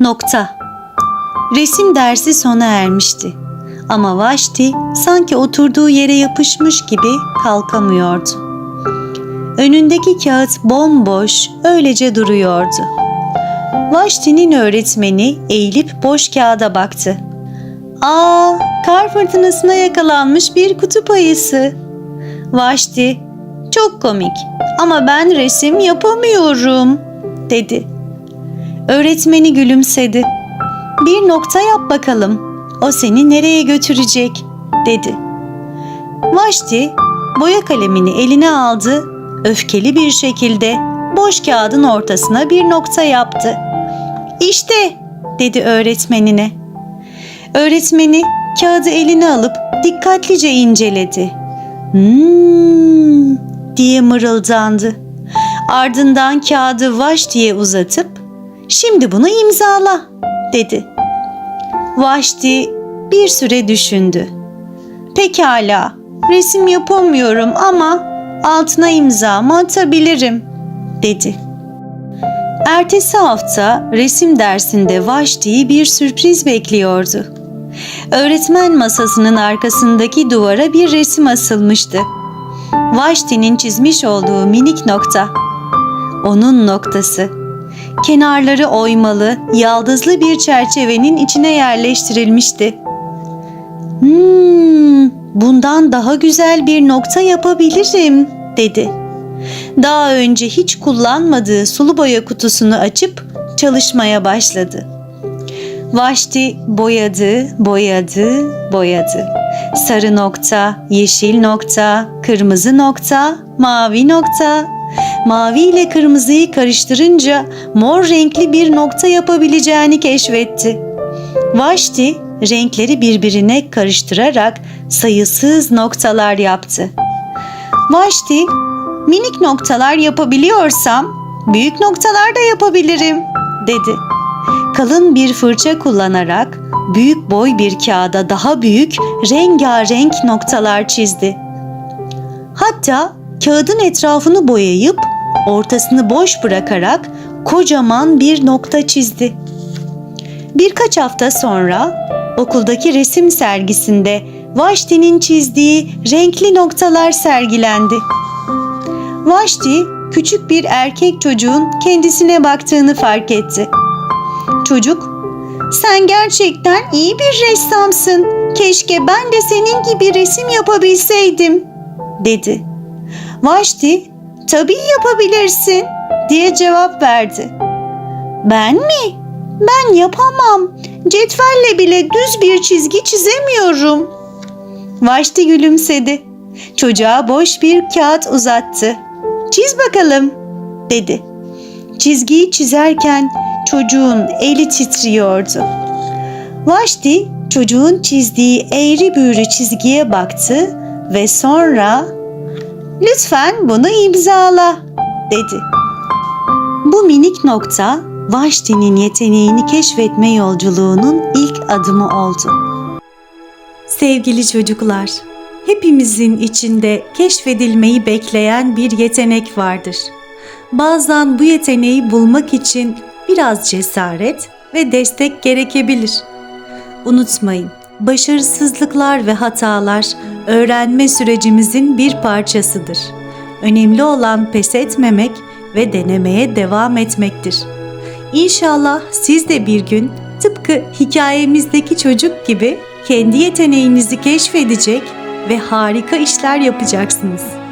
Nokta. Resim dersi sona ermişti. Ama Vaşti sanki oturduğu yere yapışmış gibi kalkamıyordu. Önündeki kağıt bomboş, öylece duruyordu. Vaşti'nin öğretmeni eğilip boş kağıda baktı. Aa, kar fırtınasına yakalanmış bir kutup ayısı. Vaşti, çok komik ama ben resim yapamıyorum, dedi. Öğretmeni gülümsedi. Bir nokta yap bakalım. O seni nereye götürecek, dedi. Vaşti boya kalemini eline aldı, öfkeli bir şekilde boş kağıdın ortasına bir nokta yaptı. İşte, dedi öğretmenine. Öğretmeni kağıdı eline alıp dikkatlice inceledi. Hmm, diye mırıldandı. Ardından kağıdı Vaş diye uzatıp şimdi bunu imzala dedi. Vaşti bir süre düşündü. Pekala, resim yapamıyorum ama altına imzamı atabilirim dedi. Ertesi hafta resim dersinde Vaşti'yi bir sürpriz bekliyordu. Öğretmen masasının arkasındaki duvara bir resim asılmıştı. Vaşti'nin çizmiş olduğu minik nokta. Onun noktası. Kenarları oymalı, yaldızlı bir çerçevenin içine yerleştirilmişti. Hmm, bundan daha güzel bir nokta yapabilirim, dedi. Daha önce hiç kullanmadığı sulu boya kutusunu açıp çalışmaya başladı. Vaşti boyadı, boyadı, boyadı. Sarı nokta, yeşil nokta, kırmızı nokta, mavi nokta. Mavi ile kırmızıyı karıştırınca mor renkli bir nokta yapabileceğini keşfetti. Vaşti renkleri birbirine karıştırarak sayısız noktalar yaptı. Vaşti, minik noktalar yapabiliyorsam büyük noktalar da yapabilirim, dedi kalın bir fırça kullanarak büyük boy bir kağıda daha büyük rengarenk noktalar çizdi. Hatta kağıdın etrafını boyayıp ortasını boş bırakarak kocaman bir nokta çizdi. Birkaç hafta sonra okuldaki resim sergisinde Vaşti'nin çizdiği renkli noktalar sergilendi. Vaşti küçük bir erkek çocuğun kendisine baktığını fark etti. Çocuk, sen gerçekten iyi bir ressamsın. Keşke ben de senin gibi resim yapabilseydim, dedi. Vaşti, tabii yapabilirsin, diye cevap verdi. Ben mi? Ben yapamam. Cetvelle bile düz bir çizgi çizemiyorum. Vaşti gülümsedi. Çocuğa boş bir kağıt uzattı. Çiz bakalım, dedi. Çizgiyi çizerken çocuğun eli titriyordu. Vaşti çocuğun çizdiği eğri büğrü çizgiye baktı ve sonra "Lütfen bunu imzala." dedi. Bu minik nokta Vaşti'nin yeteneğini keşfetme yolculuğunun ilk adımı oldu. Sevgili çocuklar, hepimizin içinde keşfedilmeyi bekleyen bir yetenek vardır. Bazen bu yeteneği bulmak için biraz cesaret ve destek gerekebilir. Unutmayın, başarısızlıklar ve hatalar öğrenme sürecimizin bir parçasıdır. Önemli olan pes etmemek ve denemeye devam etmektir. İnşallah siz de bir gün tıpkı hikayemizdeki çocuk gibi kendi yeteneğinizi keşfedecek ve harika işler yapacaksınız.